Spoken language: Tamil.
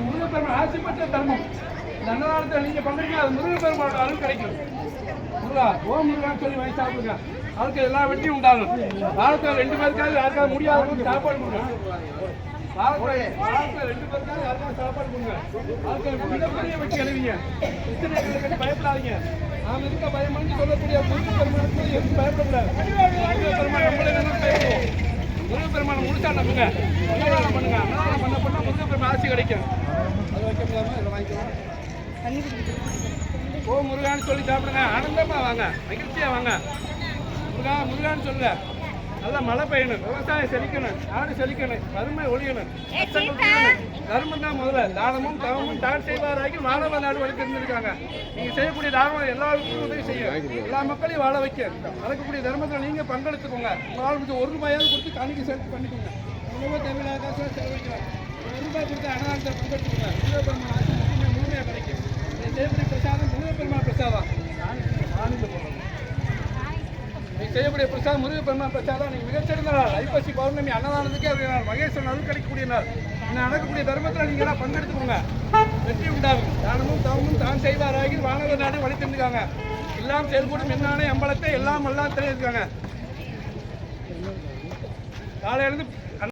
முருகப்பெருமான் ஆட்சிப்பட்ட தர்மம் இந்த அன்னதானத்தை நீங்க பண்றீங்க அது முருகப்பெருமானோட அருள் கிடைக்கும் முருகா ஓ முருகான்னு சொல்லி வாங்கி சாப்பிடுங்க அவருக்கு எல்லா வெற்றியும் உண்டாகும் வாரத்தில் ரெண்டு பேருக்காவது யாருக்காவது முடியாதவங்களுக்கு சாப்பாடு கொடுங்க வாரத்தில் ரெண்டு பேருக்காவது யாருக்காவது சாப்பாடு கொடுங்க அவருக்கு மிகப்பெரிய வெற்றி அடைவீங்க பிரச்சனைகளுக்கு பயப்படாதீங்க நாம் இருக்க பயம் பண்ணி சொல்லக்கூடிய முருகப்பெருமானுக்கு எதுவும் பயப்படக்கூடாது முருகப்பெருமானை முழுசா நம்புங்க அன்னதானம் பண்ணுங்க. அன்னதானம் பண்ண பண்ண முருகப்பெருமான் ஆட்சி கிடைக்கும். அது வைக்க முடியாமல் இதை வாங்கிக்கலாம். ஓ முருகான்னு சொல்லி சாப்பிடுங்க. ஆனந்தமாக வாங்க. மகிழ்ச்சியாக வாங்க. முருகா முருகான்னு சொல்லுங்க நல்ல மழை பெய்யணும். விவசாயம் செழிக்கணும். நாடு செழிக்கணும். வறுமை ஒழியணும். தர்மம் தான் முதல்ல தானமும் தவமும் தான் செய்வாராகி மாணவ நாடு வளர்த்திருந்திருக்காங்க நீங்க செய்யக்கூடிய தானம் எல்லாருக்கும் உதவி செய்யும். எல்லா மக்களையும் வாழ வைக்க. நடக்கக்கூடிய தர்மத்தில் நீங்க பங்கெடுத்துக்கோங்க. உங்களால் முடிஞ்ச ஒரு ரூபாயாவது கொடுத்து காணிக்கை சேர்த்து பண்ணிக்கோங்க. உணவு காசு செலவழிக்கலாம். ஒரு ரூபாய் கொடுத்து அன்னதானத்தை பங்கெடுத்துக்கோங்க. செய்யக்கூடிய பிரசாதம் முருகப்பெருமான் பிரசாதம் நீங்கள் மிகச்சிறந்த நாள் ஐப்பசி பௌர்ணமி அன்னதானத்துக்கே ஒரு நாள் மகேஸ்வரன் அது கிடைக்கக்கூடிய நாள் இன்னும் நடக்கக்கூடிய தர்மத்தில் நீங்கள் எல்லாம் பங்கெடுத்துக்கோங்க. வெற்றி உண்டாகும். தானமும் தவமும் தான் செய்வாராகி வானவர் நாடு வழி தெரிஞ்சுக்காங்க. எல்லாம் செயல்படும் என்னானே அம்பலத்தை எல்லாம் எல்லாம் தெரிஞ்சுக்காங்க. காலையிலேருந்து